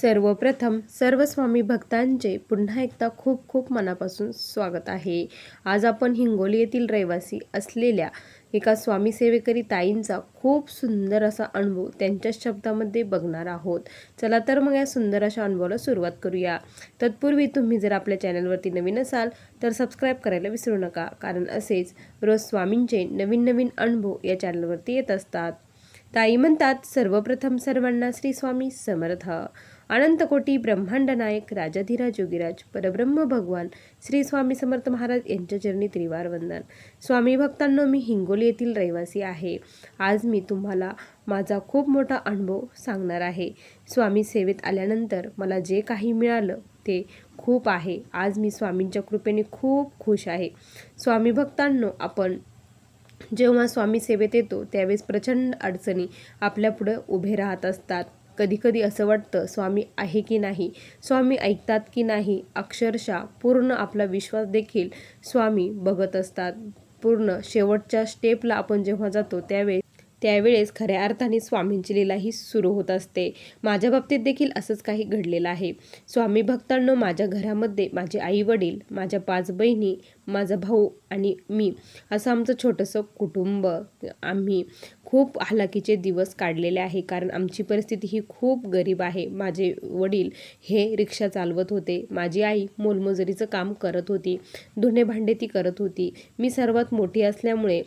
सर्वप्रथम सर्व स्वामी भक्तांचे पुन्हा एकदा खूप खूप मनापासून स्वागत आहे. आज आपण हिंगोली येथील रहिवासी असलेल्या एका स्वामी सेवेकरी ताईंचा खूप सुंदर असा अनुभव त्यांच्या शब्दामध्ये बघणार आहोत. चला तर मग या सुंदर अशा अनुभवाला सुरुवात करूया. तत्पूर्वी तुम्ही जर आपल्या चॅनलवरती नवीन असाल तर सबस्क्राईब करायला विसरू नका कारण असेच रोज स्वामींचे नवीन नवीन अनुभव या चॅनलवरती येत असतात. ताई म्हणतात सर्वप्रथम सर्वांना श्री स्वामी समर्थ. अनंतकोटी ब्रह्मांड नायक राजाधिराज योगीराज परब्रह्म भगवान श्री स्वामी समर्थ महाराज यांच्या चरणी त्रिवार वंदन. स्वामी भक्तांनो मी हिंगोली येथील रहिवासी आहे. आज मी तुम्हाला माझा खूप मोठा अनुभव सांगणार आहे. स्वामी सेवेत आल्यानंतर मला जे काही मिळालं ते खूप आहे. आज मी स्वामींच्या कृपेने खूप खुश आहे. स्वामी भक्तांनो आपण जेव्हा स्वामी सेवेत येतो त्यावेळेस प्रचंड अडचणी आपल्यापुढं उभे राहत असतात. कधीकधी असं वाटतं स्वामी आहे की नाही? स्वामी ऐकतात की नाही? अक्षरशः पूर्ण आपला विश्वास देखील स्वामी बघत असतात. पूर्ण शेवटच्या स्टेपला आपण जेव्हा जातो त्यावेळेस त्यावेळेस खऱ्या अर्थाने स्वामींची लीलाही सुरू होत असते. माझ्या बाबतीत देखील असंच काही घडलेलं आहे. स्वामी भक्तांनो माझ्या घरामध्ये माझे आई वडील माझ्या पाच बहिणी माझा भाऊ आणि मी असं आमचं छोटंसं कुटुंब आम्ही खूप हालाकीचे दिवस काढलेले आहे. कारण आमची परिस्थिती ही खूप गरीब आहे. माझे वडील हे रिक्षा चालवत होते. माझी आई मोलमजुरीचं काम करत होती. धुणे भांडे ती करत होती. मी सर्वात मोठी असल्यामुळे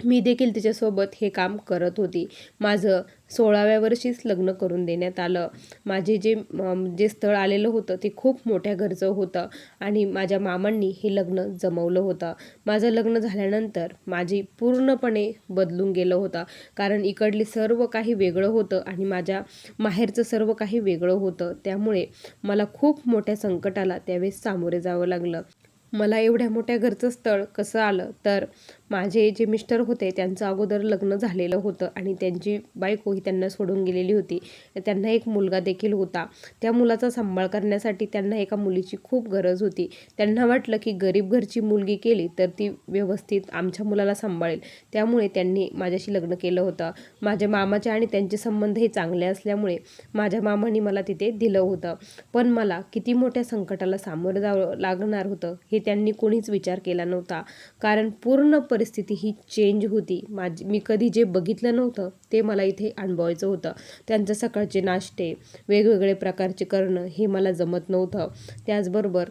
मी देखील तिच्यासोबत हे काम करत होती. माझं सोळाव्या वर्षीच लग्न करून देण्यात आलं. माझे जे जे स्थळ आलेलं होतं ते खूप मोठ्या घरचं होतं आणि माझ्या मामांनी हे लग्न जमवलं होतं. माझं लग्न झाल्यानंतर माझी पूर्णपणे बदलून गेलं होतं. कारण इकडले सर्व काही वेगळं होतं आणि माझ्या माहेरचं सर्व काही वेगळं होतं. त्यामुळे मला खूप मोठ्या संकटाला त्यावेळेस सामोरे जावं लागलं. मला एवढ्या मोठ्या घरचं स्थळ कसं आलं? तर माझे जे मिस्टर होते त्यांचं अगोदर लग्न झालेलं होतं आणि त्यांची बायको ही त्यांना सोडून गेलेली होती. त्यांना एक मुलगा देखील होता. त्या मुलाचा सांभाळ करण्यासाठी त्यांना एका मुलीची खूप गरज होती. त्यांना वाटलं की गरीब घरची मुलगी केली तर ती व्यवस्थित आमच्या मुलाला सांभाळेल. त्यामुळे त्यांनी माझ्याशी लग्न केलं होतं. माझ्या मामाचे आणि त्यांचे संबंध हे चांगले असल्यामुळे माझ्या मामाने मला तिथे दिलं होतं. पण मला किती मोठ्या संकटाला सामोरं जावं लागणार होतं हे त्यांनी कोणीच विचार केला नव्हता. कारण पूर्ण परिस्थिती ही चेंज होती. माझी मी कधी जे बघितलं नव्हतं ते मला इथे अनुभवायचं होतं. त्यांचं सकाळचे नाश्ते वेगवेगळे प्रकारचे करणं हे मला जमत नव्हतं. त्याचबरोबर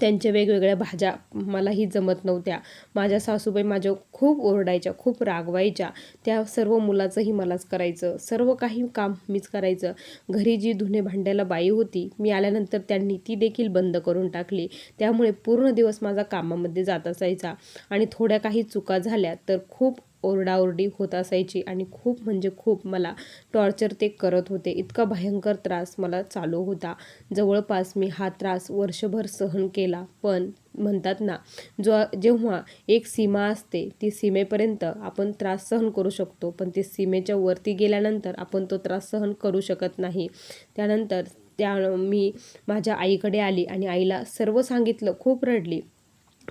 त्यांच्या वेगवेगळ्या भाज्या मलाही जमत नव्हत्या. माझ्या सासूबाई माझ्या खूप ओरडायच्या खूप रागवायच्या. त्या सर्व मुलाचंही मलाच करायचं. सर्व काही काम मीच करायचं. घरी जी धुणे भांड्याला बाई होती मी आल्यानंतर त्यांनी ती देखील बंद करून टाकली. त्यामुळे पूर्ण दिवस माझा कामामध्ये जात असायचा. आणि थोड्या काही चुका झाल्या तर खूप ओरडाओरडी होत असायची आणि खूप म्हणजे खूप मला टॉर्चर ते करत होते. इतका भयंकर त्रास मला चालू होता. जवळपास मी हा त्रास वर्षभर सहन केला. पण म्हणतात ना जो जेव्हा एक सीमा असते ती सीमेपर्यंत आपण त्रास सहन करू शकतो. पण ते सीमेच्या वरती गेल्यानंतर आपण तो त्रास सहन करू शकत नाही. त्यानंतर त्या मी माझ्या आईकडे आली आणि आईला सर्व सांगितलं. खूप रडली.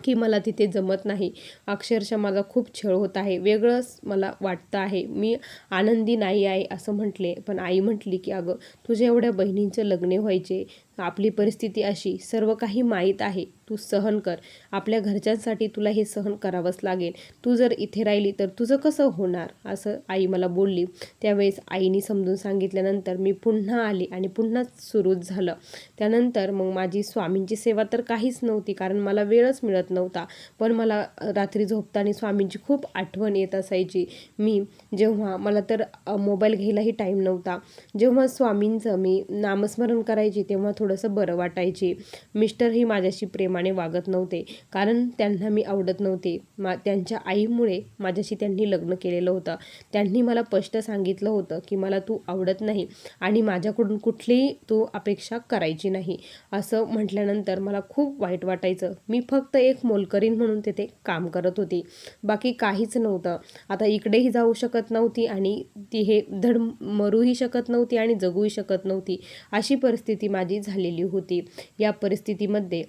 की मला तिथे जमत नाही. अक्षरशः माझा खूप छळ होत आहे. वेगळंच मला वाटतं आहे. मी आनंदी नाही आहे असं म्हटले. पण आई म्हटली की अगं तुझ्या एवढ्या बहिणींचं लग्न व्हायचे. आपली परिस्थिती अशी सर्व काही माहीत आहे. तू सहन कर. आपल्या घरच्यांसाठी तुला हे सहन करावंच लागेल. तू जर इथे राहिली तर तुझं कसं होणार? असं आई मला बोलली. त्यावेळेस आईने समजून सांगितल्यानंतर मी पुन्हा आली आणि पुन्हा सुरूच झालं. त्यानंतर मग माझी स्वामींची सेवा तर काहीच नव्हती कारण मला वेळच मिळत नव्हता. पण मला रात्री झोपताना स्वामींची खूप आठवण येत असायची. मी जेव्हा मला तर मोबाईल घ्यायलाही टाईम नव्हता. जेव्हा स्वामींचं मी नामस्मरण करायची तेव्हा थोडं थोडंसं बरं वाटायची. मिस्टरही माझ्याशी प्रेमाने वागत नव्हते. कारण त्यांना मी आवडत नव्हते. मा त्यांच्या आईमुळे माझ्याशी त्यांनी लग्न केलेलं होतं. त्यांनी मला स्पष्ट सांगितलं होतं की मला तू आवडत नाही आणि माझ्याकडून कुठलीही तू अपेक्षा करायची नाही. असं म्हटल्यानंतर मला खूप वाईट वाटायचं. मी फक्त एक मोलकरीन म्हणून तिथे काम करत होती. बाकी काहीच नव्हतं. आता इकडेही जाऊ शकत नव्हती आणि ती हे धड मरूही शकत नव्हती आणि जगूही शकत नव्हती. अशी परिस्थिती माझी झालेली होती. या परिस्थितीमध्ये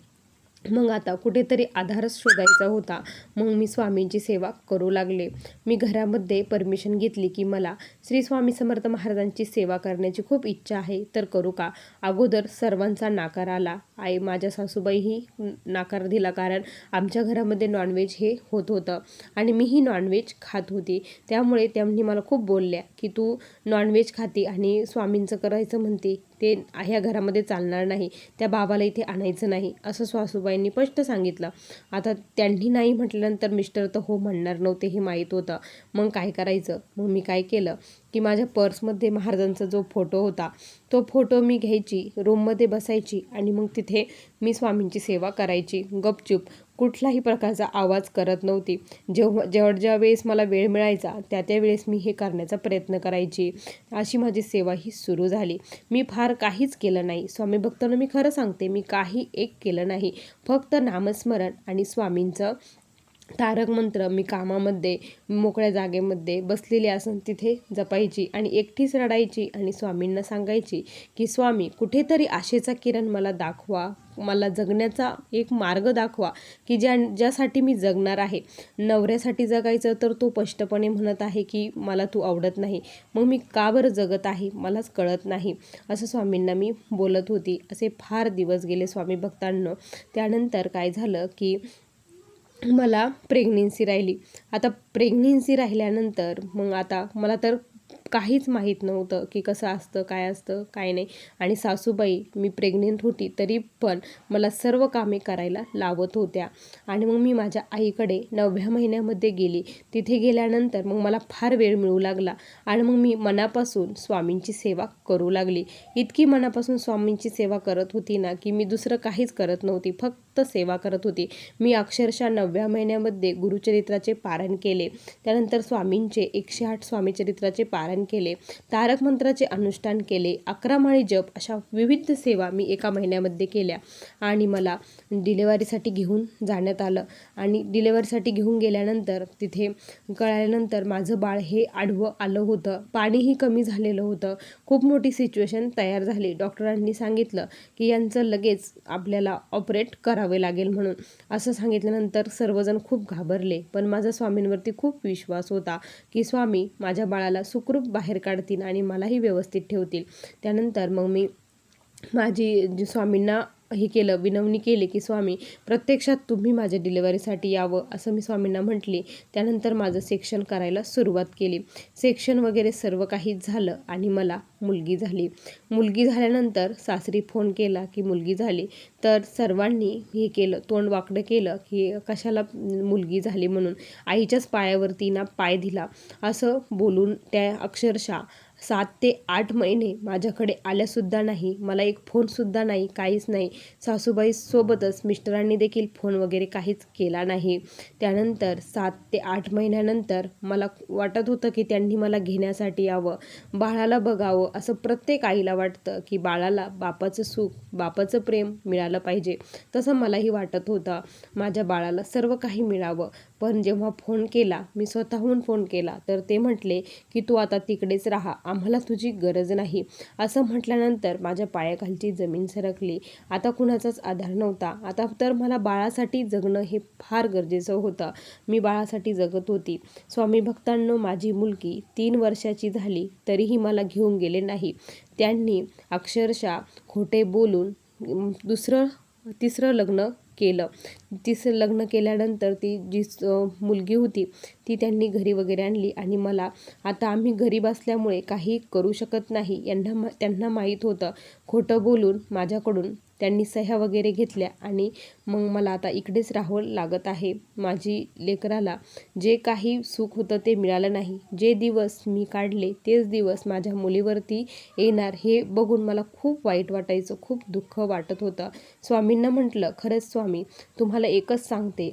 मग आता कुठेतरी आधारच शोधायचा होता. मग मी स्वामींची सेवा करू लागले. मी घरामध्ये परमिशन घेतली की मला श्री स्वामी समर्थ महाराजांची सेवा करण्याची खूप इच्छा आहे. तर करू का? अगोदर सर्वांचा नाकार आला. आई माझ्या सासूबाईही नाकार दिला कारण आमच्या घरामध्ये नॉनव्हेज हे होत होतं. आणि मीही नॉनव्हेज खात होती. त्यामुळे त्यांनी मला खूप बोलल्या की तू नॉनव्हेज खाती आणि स्वामींचं करायचं म्हणते ते ह्या घरामध्ये चालणार नाही. त्या बाबाला इथे आणायचं नाही. असं सासूबाईंनी स्पष्ट सांगितलं. आता त्यांनी नाही म्हटल्यानंतर मिस्टर तर हो म्हणणार नव्हते हे माहीत होतं. मग काय करायचं? मग मी काय केलं? की माझ्या पर्समध्ये महाराजांचा जो फोटो होता तो फोटो मी घ्यायची रूममध्ये बसायची आणि मग तिथे मी स्वामींची सेवा करायची. गपचूप कुठलाही प्रकारचा आवाज करत नव्हती. जेव्हा जेव्हा ज्या वेळेस मला वेळ मिळायचा त्या त्या वेळेस मी हे करण्याचा प्रयत्न करायची. अशी माझी सेवा ही सुरू झाली. मी फार काहीच केलं नाही. स्वामी भक्तांना मी खरं सांगते मी काही एक केलं नाही. फक्त नामस्मरण आणि स्वामींचं तारक मंत्र मी कामामध्ये मोकळ्या जागेमध्ये बसलेली असून तिथे जपायची आणि एकटीच रडायची आणि स्वामींना सांगायची की स्वामी कुठेतरी आशेचा किरण मला दाखवा मला जगण्याचा एक मार्ग दाखवा की ज्या ज्यासाठी मी जगणार आहे. नवऱ्यासाठी जगायचं तर तो स्पष्टपणे म्हणत आहे की मला तू आवडत नाही. मग मी का बरं जगत आहे? मलाच कळत नाही. असं स्वामींना मी बोलत होती. असे फार दिवस गेले स्वामी भक्तांनो. त्यानंतर काय झालं की मला प्रेग्नेन्सी राहिली. आता प्रेग्नेन्सी राहिल्यानंतर मग आता मला तर काहीच माहीत नव्हतं की कसं असतं काय असतं काय नाही. आणि सासूबाई मी प्रेग्नेंट होती तरी पण मला सर्व कामे करायला लावत होत्या. आणि मग मी माझ्या आईकडे नवव्या महिन्यामध्ये गेली. तिथे गेल्यानंतर मग मला फार वेळ मिळू लागला. आणि मग मी मनापासून स्वामींची सेवा करू लागली. इतकी मनापासून स्वामींची सेवा करत होती ना की मी दुसरं काहीच करत नव्हती. फक्त सेवा करत होती. मी अक्षरशः नवव्या महिन्यामध्ये गुरुचरित्राचे पारण केले. त्यानंतर स्वामींचे एकशे आठ स्वामीचरित्राचे पारण केले. तारक मंत्राचे अनुष्ठान केले. अकरा माळी जप अशा विविध सेवा मी एका महिन्यामध्ये केल्या. आणि मला डिलेवरीसाठी घेऊन जाण्यात आलं. आणि डिलेवरीसाठी घेऊन गेल्यानंतर तिथे कळल्यानंतर माझं बाळ हे आडवं आलं होतं. पाणीही कमी झालेलं होतं. खूप मोठी सिच्युएशन तयार झाली. डॉक्टरांनी सांगितलं की यांचं लगेच आपल्याला ऑपरेट करा. करावे लागेल म्हणून. असं सांगितल्यानंतर सर्वजण खूप घाबरले. पण माझा स्वामींवरती खूप विश्वास होता की स्वामी माझ्या बाळाला सुखरूप बाहेर काढतील आणि मलाही व्यवस्थित ठेवतील. त्यानंतर मग मी माझी जी स्वामींना हे केलं विनवणी केली की स्वामी प्रत्यक्षात तुम्ही माझ्या डिलेवरीसाठी यावं असं मी स्वामींना म्हटले. त्यानंतर माझं सेक्शन करायला सुरुवात केली. सेक्शन वगैरे सर्व काही झालं आणि मला मुलगी झाली. मुलगी झाल्यानंतर सासरी फोन केला की मुलगी झाली. तर सर्वांनी हे केलं तोंड वाकडं केलं की कशाला मुलगी झाली म्हणून? आईच्याच पायावरती ना पाय दिला असं बोलून त्या अक्षरशः सात ते आठ महिने माझ्याकडे आल्यासुद्धा नाही मला एक फोनसुद्धा नाही काहीच नाही. सासूबाईसोबतच मिस्टरांनी देखील फोन वगैरे काहीच केला नाही. त्यानंतर सात ते आठ महिन्यानंतर मला वाटत होतं की त्यांनी मला घेण्यासाठी यावं बाळाला बघावं असं प्रत्येक आईला वाटतं की बाळाला बापाचं सुख बापाचं प्रेम मिळालं पाहिजे तसं मलाही वाटत होतं. माझ्या बाळाला सर्व काही मिळावं. पण जेव्हा फोन केला मी स्वतःहून फोन केला तर ते म्हटले की तू आता तिकडेच राहा आम्हाला तुझी गरज नाही. असं म्हटल्यानंतर माझ्या पायाखालची जमीन सरकली. आता कुणाचाच आधार नव्हता. आता तर मला बाळासाठी जगणं हे फार गरजेचं होतं. मी बाळासाठी जगत होती. स्वामी भक्तांनो माझी मुलगी तीन वर्षाची झाली तरीही मला घेऊन गेले नाही. त्यांनी अक्षरशः खोटे बोलून दुसरं तिसरं लग्न केलं. तिचं लग्न केल्यानंतर ती जी मुलगी होती ती त्यांनी घरी वगैरे आणली आणि मला आता आम्ही गरीब असल्यामुळे काही करू शकत नाही. यांना त्यांना माहीत होतं. खोटं बोलून माझ्याकडून त्यांनी सह्या वगैरे घेतल्या आणि मग मला आता इकडेच राहावं लागत आहे. माझी लेकराला जे काही सुख होतं ते मिळालं नाही. जे दिवस मी काढले तेच दिवस माझ्या मुलीवरती येणार हे बघून मला खूप वाईट वाटायचं खूप दुःख वाटत होतं. स्वामींना म्हटलं खरंच स्वामी तुम्हाला एकच सांगते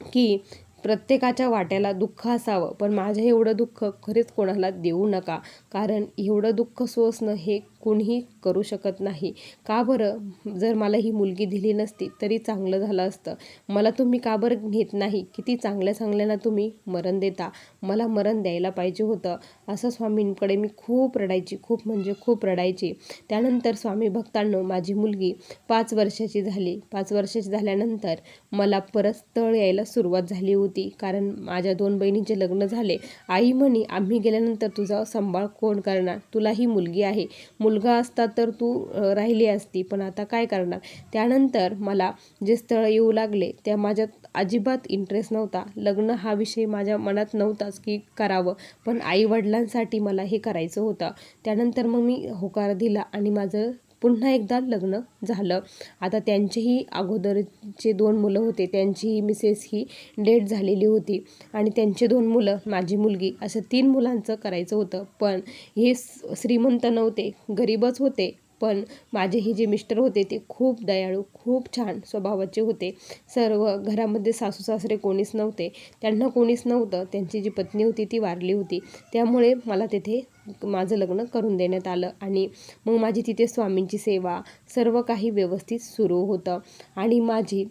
की प्रत्येकाच्या वाट्याला दुःख असावं पण माझं एवढं दुःख खरेच कोणाला देऊ नका. कारण एवढं दुःख सोसणं हे कोणीही करू शकत नाही. का बरं? जर मला ही मुलगी दिली नसती तरी चांगलं झालं असतं. मला तुम्ही का बरं घेत नाही? किती चांगल्या चांगल्याना तुम्ही मरण देता? मला मरण द्यायला पाहिजे होतं. असं स्वामींकडे मी खूप रडायची खूप म्हणजे खूप रडायची. त्यानंतर स्वामी भक्तांनो माझी मुलगी पाच वर्षाची झाली. पाच वर्षाची झाल्यानंतर मला परत स्थळ यायला सुरुवात झाली होती. कारण माझ्या दोन बहिणींचे लग्न झाले. आई म्हणे आम्ही गेल्यानंतर तुझा सांभाळ कोण करणार? तुला ही मुलगी आहे. मुल मुलगा असता तर तू राहिली असती पण आता काय करणार? त्यानंतर मला जे स्थळ येऊ लागले त्या माझ्यात अजिबात इंटरेस्ट नव्हता. लग्न हा विषय माझ्या मनात नव्हताच की करावं पण आईवडिलांसाठी मला हे करायचं होतं. त्यानंतर मग मी होकार दिला आणि माझं पुन्हा एकदा लग्न झालं. आता त्यांचेही अगोदरचे दोन मुलं होते. त्यांचीही मिसेस ही डेट झालेली होती आणि त्यांचे दोन मुलं माझी मुलगी असं तीन मुलांचं करायचं होतं. पण हे श्रीमंत नव्हते गरीबच होते. पण माझे हे जे मिस्टर होते ते खूप दयाळू खूप छान स्वभावाचे होते. सर्व घरामध्ये सासू सासरे कोणीच नव्हते. त्यांना कोणीच नव्हतं. त्यांची जी पत्नी होती ती वारली होती. त्यामुळे मला तिथे माझं लग्न करून देण्यात आलं आणि मग माझी तिथे स्वामींची सेवा सर्व काही व्यवस्थित सुरू होतं. आणि माझी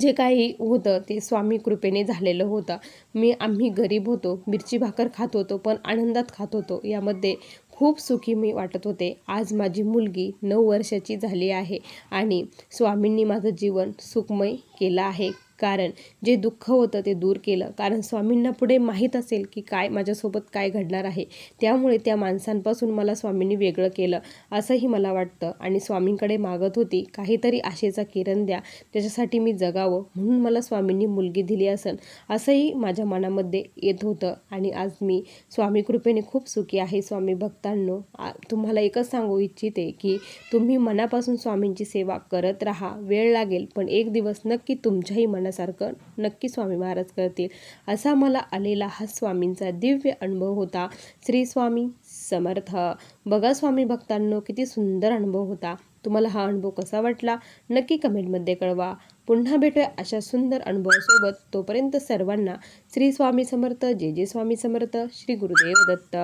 जे काही होतं ते स्वामी कृपेने झालेलं होतं. मी आम्ही गरीब होतो मिरची भाकर खात होतो पण आनंदात खात होतो. यामध्ये खूप सुखी मी वाटत होते. आज माझी मुलगी नऊ वर्षाची झाली आहे आणि स्वामींनी माझं जीवन सुखमय केलं आहे. कारण जे दुःख होतं ते दूर केलं. कारण स्वामींना पुढे माहीत असेल की काय माझ्यासोबत काय घडणार आहे. त्यामुळे त्या माणसांपासून मला स्वामींनी वेगळं केलं असंही मला वाटतं. आणि स्वामींकडे मागत होती काहीतरी आशेचा किरण द्या त्याच्यासाठी मी जगावं म्हणून मला स्वामींनी मुलगी दिली असन असंही माझ्या मनामध्ये येत होतं. आणि आज मी स्वामी कृपेने खूप सुखी आहे. स्वामी भक्तांनो आ- तुम्हाला एकच सांगू इच्छिते की तुम्ही मनापासून स्वामींची सेवा करत राहा. वेळ लागेल पण एक दिवस नक्की तुमच्याही मनासारखं नक्की स्वामी महाराज करतील. असा मला आलेला हा स्वामींचा दिव्य अनुभव होता. श्री स्वामी समर्थ. बघा स्वामी भक्तांनो किती सुंदर अनुभव होता. तुम्हाला हा अनुभव कसा वाटला? नक्की कमेंटमध्ये कळवा. पुन्हा भेटूया अशा सुंदर अनुभवासोबत. तोपर्यंत सर्वांना श्री स्वामी समर्थ जे जे स्वामी समर्थ श्री गुरुदेव दत्त.